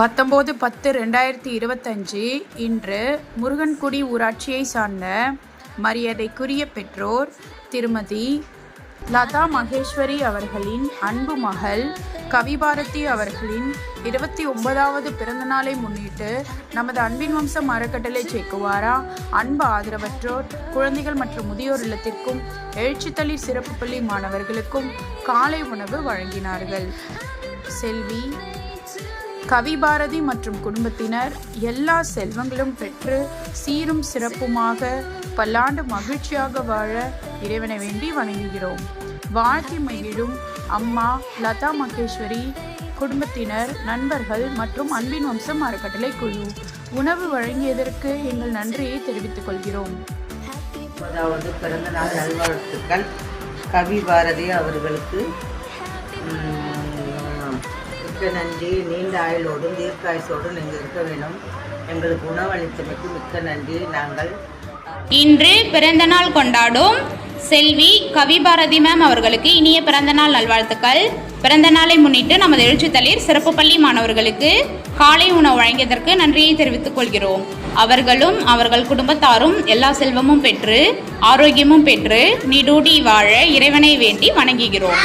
பத்தொம்போது பத்து ரெண்டாயிரத்தி இருபத்தஞ்சு இன்று முருகன்குடி ஊராட்சியை சார்ந்த மரியாதைக்குரிய பெற்றோர் திருமதி லதா மகேஸ்வரி அவர்களின் அன்பு மகள் கவிபாரதி அவர்களின் இருபத்தி ஒன்பதாவது பிறந்தநாளை முன்னிட்டு நமது அன்பின் வம்சம் அறக்கட்டளை சேக்குவாரா அன்பு ஆதரவற்றோர் குழந்தைகள் மற்றும் முதியோர் இல்லத்திற்கும் எழுச்சித்தளி சிறப்பு பள்ளி மாணவர்களுக்கும் காலை உணவு வழங்கினார்கள். செல்வி கவிபாரதி மற்றும் குடும்பத்தினர் எல்லா செல்வங்களும் பெற்று சீரும் சிறப்புமாக பல்லாண்டு மகிழ்ச்சியாக வாழ இறைவனை வேண்டி வணங்குகிறோம். வாழ்க்கை மகிழும் அம்மா லதா மகேஸ்வரி குடும்பத்தினர் நண்பர்கள் மற்றும் அன்பின் வம்சம் அறக்கட்டளை குழு உணவு வழங்கியதற்கு எங்கள் நன்றியை தெரிவித்துக் கொள்கிறோம். அதாவது பிறந்தநாள் நல்வாழ்த்துக்கள். கவி பாரதி அவர்களுக்கு மிக்க நன்றி. நீண்ட ஆயுளோடும் தீர்க்காயுசோடும் நீங்கள் இருக்க வேண்டும். எங்களுக்கு உணவளித்தமைக்கு மிக்க நன்றி. நாங்கள் இன்று பிறந்தநாள் கொண்டாடும் செல்வி கவிபாரதி மேம் அவர்களுக்கு இனிய பிறந்தநாள் நல்வாழ்த்துக்கள். பிறந்த நாளை முன்னிட்டு நமது எழுச்சித்தளிர் சிறப்பு பள்ளி மாணவர்களுக்கு காலை உணவு வழங்கியதற்கு நன்றியை தெரிவித்துக் கொள்கிறோம். அவர்களும் அவர்கள் குடும்பத்தாரும் எல்லா செல்வமும் பெற்று ஆரோக்கியமும் பெற்று நீடூடி வாழ இறைவனை வேண்டி வணங்குகிறோம்.